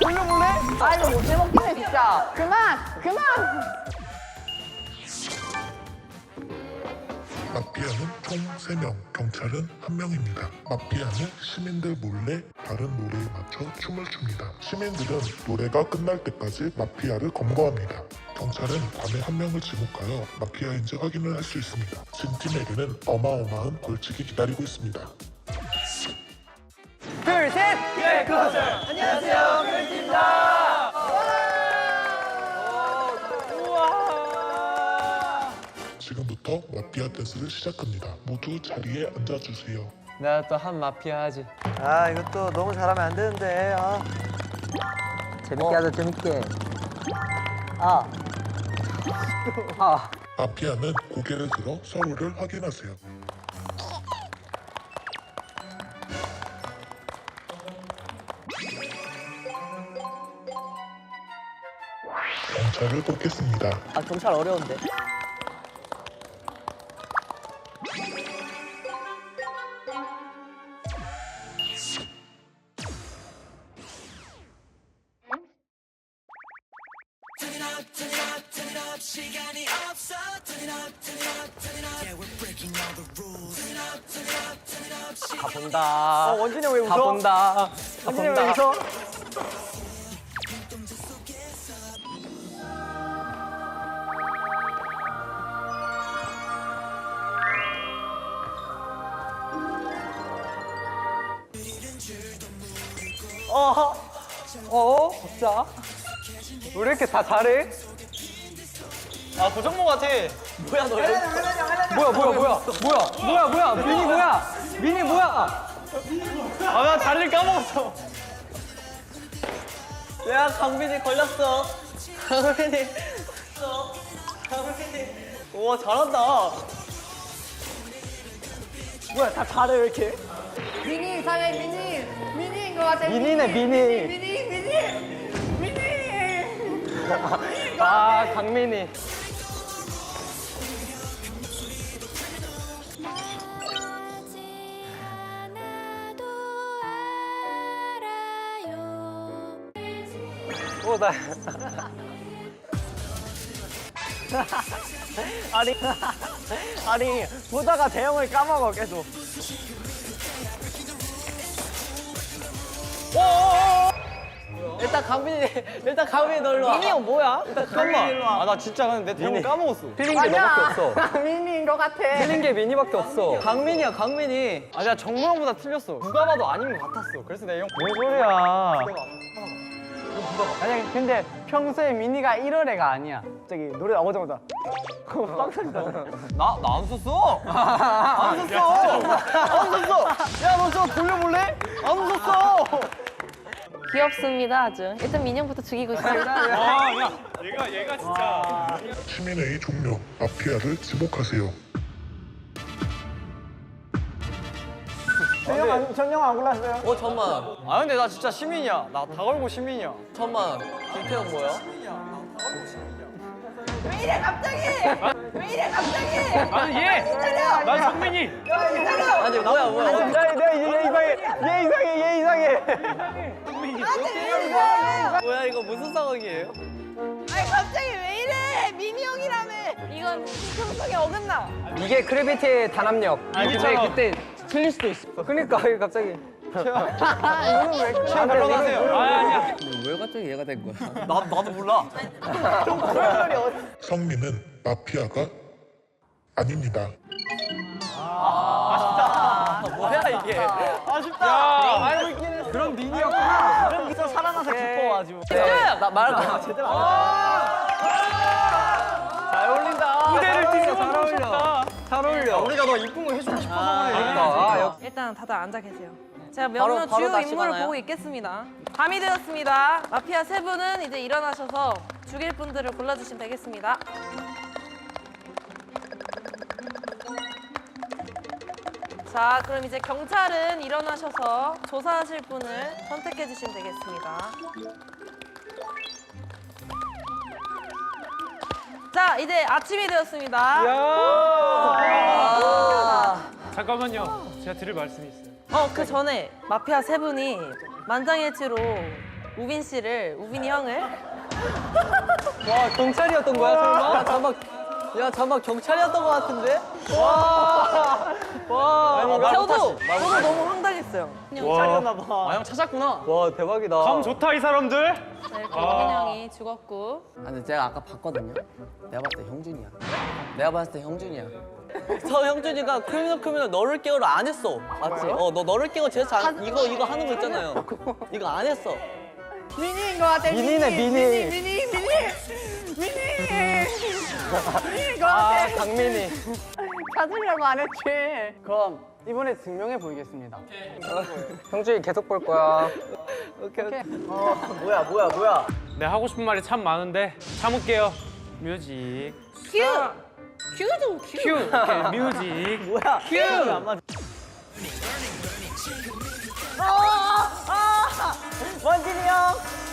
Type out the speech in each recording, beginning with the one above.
돌려볼래? 아 이거 못 해먹긴 해 진짜. 그만 그만. 마피아는 총 3명, 경찰은 1명입니다. 마피아는 시민들 몰래 다른 노래에 맞춰 춤을 춥니다. 시민들은 노래가 끝날 때까지 마피아를 검거합니다. 경찰은 밤에 한 명을 지목하여 마피아인지 확인을 할 수 있습니다. 진 팀에게는 어마어마한 벌칙이 기다리고 있습니다. 둘, 셋! 예, 그것은! 안녕하세요, 지금부터 마피아 댄스를 시작합니다. 모두 자리에 앉아주세요. 내가 또 한 마피아 하지. 아 이것도 너무 잘하면 안 되는데 아. 재밌게 하자, 재밌게. 아. 아. 마피아는 고개를 들어 서로를 확인하세요. 경찰을 뽑겠습니다. 아, 경찰 어려운데. 다 본다. 어, 원진이 왜 웃어? 다 본다. 다 원진이 본다. 왜 웃어? 어, 어, 진짜? 왜 이렇게 다 잘해? 아, 고정모 같아. 뭐야, 너? 뭐야, 뭐야, 뭐야, 뭐야, 뭐야, 뭐야, 미니 뭐야? 미니 뭐야? 아, 나 자리를 까먹었어. 야, 강빈이 걸렸어. 강빈이. 강빈이. 우와, 잘한다. 뭐야, 다 잘해, 왜 이렇게? 미니 이상해 미니 미니인 것 같아. 미니네, 미니. 미니 미니 미니. 아, 강민이. 오, 나. 아니, 아니, 보다가 대형을 까먹어, 계속. 오오오! 일단 강민이, 일단 강민이 너 일로 와. 미니 형 뭐야? 일단 강민이 일로 와. 아, 나 진짜 근데 내 대형 까먹었어. 틀린 게 너밖에 없어. 미니인 것 같아. 틀린 게 미니밖에 없어. 강민이야, 강민이. 아, 내가 정모형보다 틀렸어. 누가 봐도 아닌 것 같았어. 그래서 내 형. 뭔 소리야. 아니, 근데 평소에 미니가 이런 애가 아니야. 갑자기 노래 나오자마자. 빵 터진다. 나, 나 안 썼어. 안 썼어. 안 썼어. 야, 너 저거 돌려볼래? 안 썼어. 귀엽습니다 아주 일단 민영부터 죽이고 싶습니다 시민회의 종료. 마피아를 지목하세요. 전영 안 골랐어요? 어, 잠만. 아, 근데 나 진짜 시민이야. 나 다 걸고 시민이야. 잠만. 김태형 뭐야? 왜 이래 갑자기? 왜 이래 갑자기? 나는 얘! 난 성민이! 아니, 뭐야, 뭐야. 야, 내가 얘 이상해. 얘 이상해, 얘 이상해. 뭐야, 이거 무슨 상황이에요? 아니 갑자기 왜 이래? 미니 형이라며. 이건 형성에 어긋나. 이게 크래비티의 단합력. 아니, 근데 그때 틀릴 수도 있어. 그니까, 이게 갑자기. 이거는 왜 그래? 물러나세요. 아, 아니야. 왜 갑자기 얘가 된 거야? 나, 나도 몰라. 성민은 마피아가 아닙니다. 뭐야, 이게. 아쉽다. 야, 알고 있긴 했어. 그럼 민이었구나. 그럼 진짜 살아나서 기뻐, 아주. 진짜야! 나 거야. 제대로 안. 잘 어울린다. 무대를 뒤집어 잘 어울려. 잘 어울려. 우리가 너 이쁜 거 해주고 싶어서 그래. 아, 역- 일단 다들 앉아 계세요 제가 바로- 몇몇 바로 주요 인물을 가나요? 보고 있겠습니다 밤이 되었습니다 마피아 세 분은 이제 일어나셔서 죽일 분들을 골라주시면 되겠습니다 자 그럼 이제 경찰은 일어나셔서 조사하실 분을 선택해 주시면 되겠습니다 자 이제 아침이 되었습니다 아. 잠깐만요. 제가 드릴 말씀이 있어요. 어, 그 전에 마피아 세 분이 만장일치로 우빈 씨를 우빈이 형을 와 경찰이었던 거야 설마? 야 잠막 경찰이었던 거 같은데? 와. 와. 저도 저도 너무 황당했어요. 경찰이었나 봐. 아형 찾았구나. 와 대박이다. 감 좋다 이 사람들. 자, 이렇게 우빈 형이 죽었고 아, 근데 제가 아까 봤거든요. 내가 봤을 때 형준이야. 내가 봤을 때 형준이야. 저 형준이가 크리미널 크리미널 너를 깨워를 안 했어. 맞지? 어, 너 너를 깨워 제일 잘 이거 이거 하는 거 있잖아요. 이거 안 했어. 미니인 것 같아. 미니네, 미니. 미니, 미니, 미니. 미니 인것 아. 강민이. 찾으려고 안 했지. 그럼 이번에 증명해 보이겠습니다. 형준이 계속 볼 거야. 오케이 오케이. 어 뭐야 뭐야 뭐야. 네 하고 싶은 말이 참 많은데 참을게요. 뮤직. 큐 큐도 큐. 큐. 오케이, 뮤직. 뭐야? 큐. 안 맞. 원진이 형.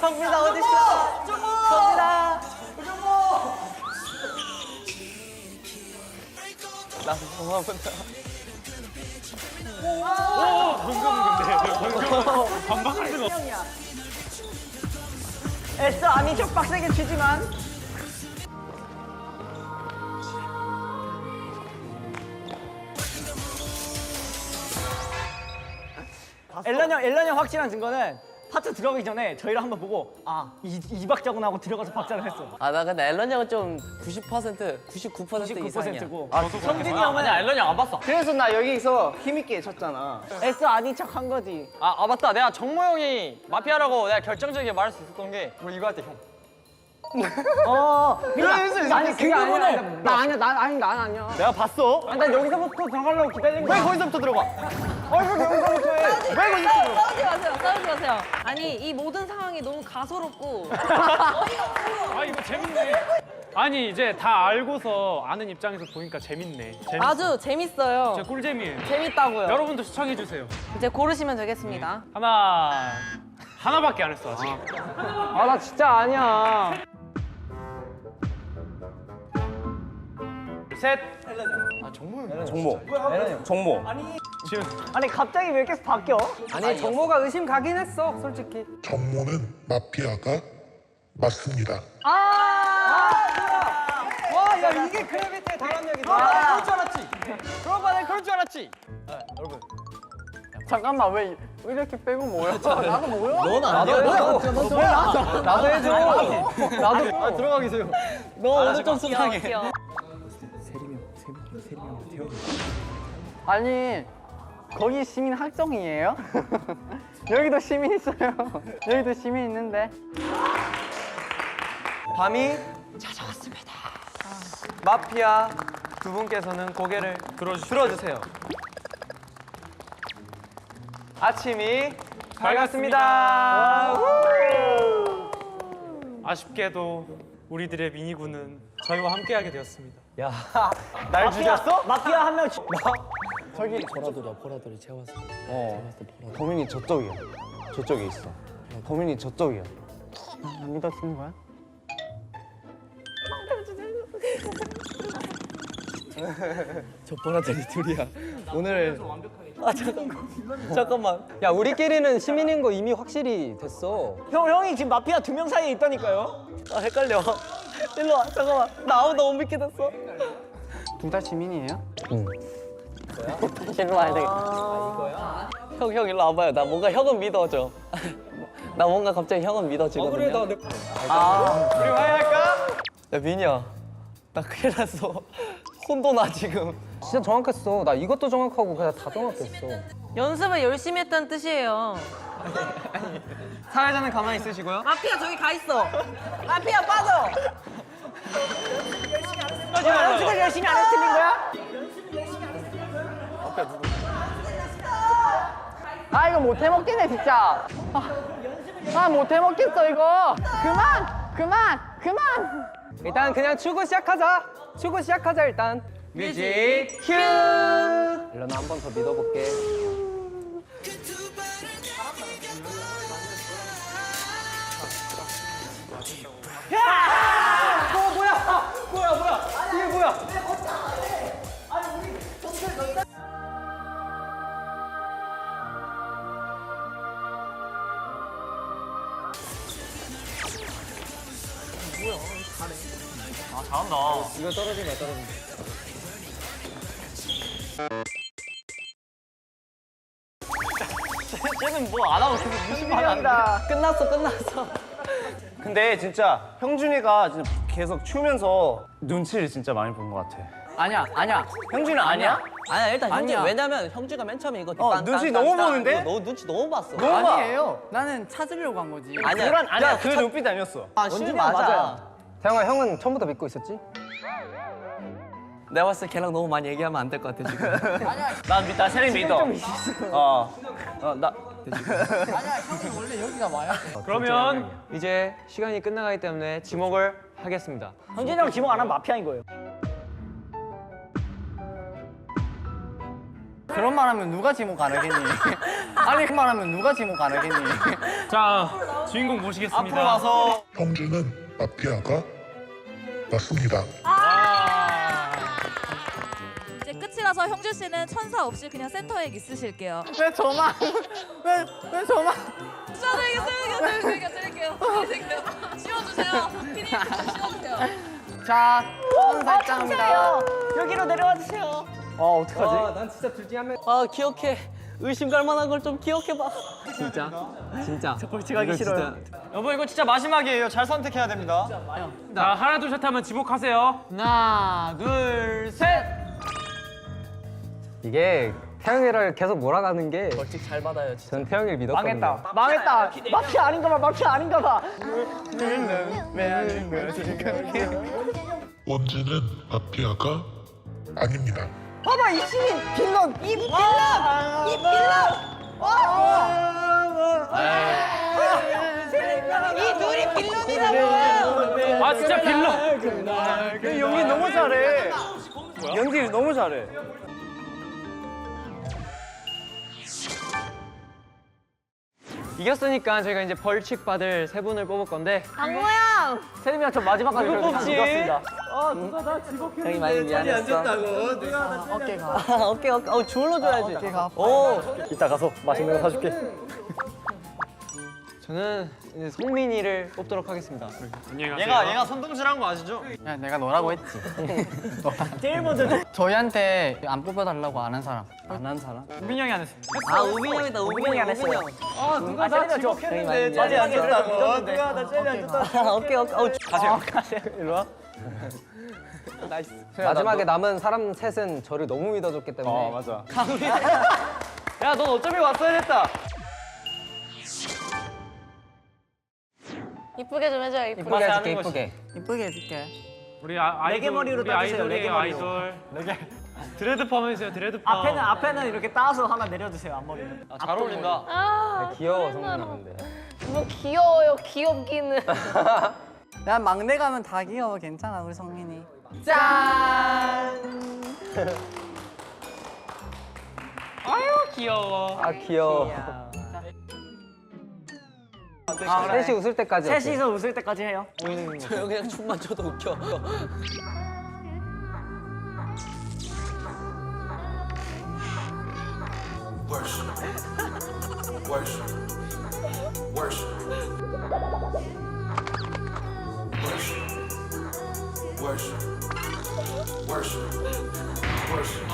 성민아 어디 있어? 성민아. 나도 고마운다. 반박할 수가 없어. 애써 아니 좀 빡세게 치지만 엘런 형, 엘런 형 확실한 증거는 파트 들어가기 전에 저희를 한번 보고 아, 이, 이 박자고 나고 들어가서 박자를 했어. 아, 나 근데 앨런 형은 좀 90%, 99% 이상이야. 99%고. 아, 성진이 형은 알런이 안 봤어. 그래서 나 여기서 힘있게 쳤잖아. 애써 아닌 척한 거지. 아, 아 맞다. 내가 정모 형이 마피아라고 내가 결정적이게 말할 수 있었던 게 우리 이거 할 때 형. 어, 그러니까 아니 그게 아니야. 나 아니야, 나 아니 난 아니야. 내가 봤어. 아니, 난 여기서부터 들어가려고 기다린 왜 거야. 거기서부터 들어가? 얼굴 여기서부터 해. 왜 거기서 들어가? 싸우지 마세요. 싸우지 마세요. 아니 이 모든 상황이 너무 가소롭고 아 이거 재밌네. 아니 이제 다 알고서 아는 입장에서 보니까 재밌네. 재밌. 아주 재밌어요. 진짜 꿀잼이에요. 재밌다고요. 여러분도 시청해 주세요. 이제 고르시면 되겠습니다. 하나 하나밖에 안 했어 아직. 아, 나 진짜 아니야. 셋. 정모. 정모. 지금 아니 갑자기 왜 계속 바뀌어? 아니, 정모가 의심 가긴 했어, 솔직히. 정모는 마피아가 맞습니다. 와, 야, 이게 그래비티의 다람쥐이다. 아, 그럴 줄 알았지. 그런 거 내가 그럴 줄 알았지. 잠깐만 왜, 왜 이렇게 빼고 뭐야? 나도 뭐야? 넌 아니야. 나도, 너 뭐야? 나도 해줘. 나도. 아, 들어가 계세요. 너 오늘 좀 수상해. 귀여워. 아니 거기 시민 학정이에요? 여기도 시민 있어요. 여기도 시민 있는데. 밤이 찾아왔습니다. 마피아 두 분께서는 고개를 들어주세요. 아침이 밝았습니다. 아쉽게도 우리들의 미니군은 저희와 함께하게 되었습니다. 야, 날 죽였어? 마피아 한 명. 저기 보라돌이야, 보라돌이 재웠어. 어. 범인이 저쪽이야. 저쪽에 있어. 범인이 저쪽이야. 안 믿어지는 거야? 저 보라돌이 둘이야. 오늘 아 잠깐만. 잠깐만. 야 우리끼리는 시민인 거 이미 확실히 됐어. 형 형이 지금 마피아 두 명 사이에 있다니까요. 아 헷갈려. 일로 와. 잠깐만. 나 아무도 못 믿게 됐어. 둘 다 시민이에요? 일로 와야 되겠다. 형, 형 일로 와봐요. 나 뭔가 형은 믿어져. 나 뭔가 갑자기 형은 믿어지거든요. 아, 그래, 나 내... 아, 우리 화해할까? 야, 민이야. 나 큰일 났어. 혼돈아, 지금. 진짜 정확했어. 나 이것도 정확하고 그냥 다 정확했어. 연습을 열심히 했다는 뜻이에요. 사회자는 가만히 있으시고요. 마피아 저기 가 있어. 마피아 빠져. 연습을 열심히 안 해서 틀린 거야? 아 이거 못 해먹겠네 진짜. 아 못 해먹겠어 이거. 그만 그만 그만. 일단 그냥 추구 시작하자. 추구 시작하자, 일단. 뮤직 큐! 일러나 한 번 더 믿어볼게. 이거 떨어진 거야 떨어진 거. 쟤는 뭐 안 하고 계속 무심하게 한다. 끝났어 끝났어. 근데 진짜 형준이가 진짜 계속 추면서 눈치를 진짜 많이 본 것 같아. 아니야 아니야. 형준이 아니야? 아니야 일단 형준 아니야. 왜냐면 형준가 맨 처음에 이거 어, 딴, 눈치 딴, 너무 딴, 보는데? 이거 너 눈치 너무 봤어. 너무 봐. 아니에요. 나는 찾으려고 한 거지. 아니야. 야, 그 첫- 눈빛 아니었어. 아, 원준이 맞아. 태영아 형은 처음부터 믿고 있었지? 내가 봤을 때 걔랑 너무 많이 얘기하면 안 될 것 같아 지금. 난 믿다 세린 믿어. 어. 어나 아니야, 형이 원래 여기가 와야 돼. 그러면 이제 시간이 끝나가기 때문에 지목을 하겠습니다. 형진이 형 지목 안 하면 마피아인 거예요. 그런 말 하면 누가 지목 안 하겠니? 아니, 그말 하면 누가 지목 안 하겠니? 자 주인공 모시겠습니다. 앞으로 와서 형준은 마피아가 맞습니다. 이제 끝이라서 형준 씨는 천사 없이 그냥 센터에 있으실게요. 왜 저만, 왜, 왜 저만. 쏴드릴게요, 쏴드릴게요, 쏴드릴게요, 쏴드릴게요. 씌워주세요. 피디님 좀 씌워주세요. 자, 천사 입장합니다. 여기로 내려와 주세요. 아 어떡하지? 난 진짜 둘 중에 한 명. 아 기억해. 의심 갈 만한 걸 좀 기억해 봐. 진짜 진짜. 저 벌칙하기 싫어요. 여보 이거 진짜 마지막이에요. 잘 선택해야 됩니다. 자 하나 둘 셋 하면 지목하세요. 하나, 둘, 셋. 이게 태영이를 계속 몰아가는 게 벌칙 잘 받아요 진짜. 전 태영이를 믿었거든요. 망했다. 망했다. 마피아 아닌가 봐. 마피아 아닌가 봐. 원진은 마피아가 아닙니다. 봐봐 이 시민 빌런 이 빌런 이 빌런. 이 둘이 빌런이라고. 아 진짜 빌런. 연기 너무 잘해. 연기 너무 잘해. 이겼으니까 저희가 이제 벌칙 받을 세 분을 뽑을 건데 강모양. 세림이랑 저 마지막까지 누구 그래도 다 뽑지? 이겼습니다. 형이 많이 미안했어. 어깨가. 어깨 어깨. 어 줄로 줘야지. 오. 이따 가서 맛있는 거 사줄게. 저는 이제 성민이를 뽑도록 하겠습니다. 안녕히 가세요. 얘가 얘가 선동질한 거 아시죠? 야, 내가 너라고 했지. 제일 먼저. 저희한테 안 뽑아달라고 안 한 사람. 안 한 사람? 우빈이 형이 안 했어. 아 우빈이 형이다. 우빈이 형. 우빈이 형. 아 누가 나 지목했는데 아직 안 줬다고. 누가 나 제일 안 줬다. 어깨 어깨. 어 가세요. 가세요. 일로 와. 마지막에 남은 사람 셋은 저를 너무 믿어줬기 때문에. 어 맞아. 야, 넌 어차피 왔어야 됐다. 이쁘게 좀 해줘요, 이쁘게. 이쁘게 해줄게 하는. 이쁘게. 이쁘게 해줄게. 우리 아, 아이돌 네개 머리로 우리 따주세요, 아이돌이에요 네개 머리로. 아이돌. 네개. 드레드 펌 해주세요 드레드 펌. 앞에는 앞에는 이렇게 따서 하나 내려주세요 앞머리는. 아, 잘 어울린다. 아, 귀여워 성민아 근데. 뭐 귀여워요, 귀엽기는. 난 막내 가면 다 귀여워. 괜찮아, 우리 성민이. 짠! 아유 귀여워. 아 귀여워. 아, 셋이 웃을 때까지. 셋이서 웃을 때까지 해요. 저형 그냥 춤만 춰도 웃겨. Worship. Worship. Worship. Worship. Worship. Worship. Worship.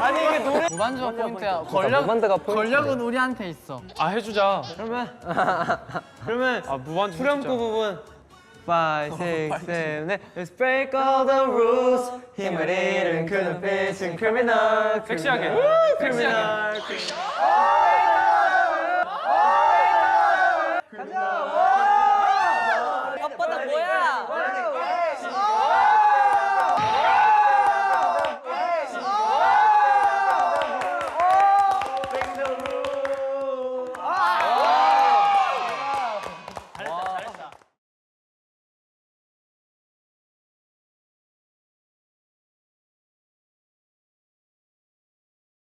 아니 이게 노래. 무반주가 포인트야. 권력, 포인트. 권력은 우리한테 있어. 아 해주자. 그러면 그러면 아 무반주. 후렴구. 부분 5, 6, 7, 8 Let's break all the rules 힘을 잃은 그 눈빛은 criminal 섹시하게. criminal criminal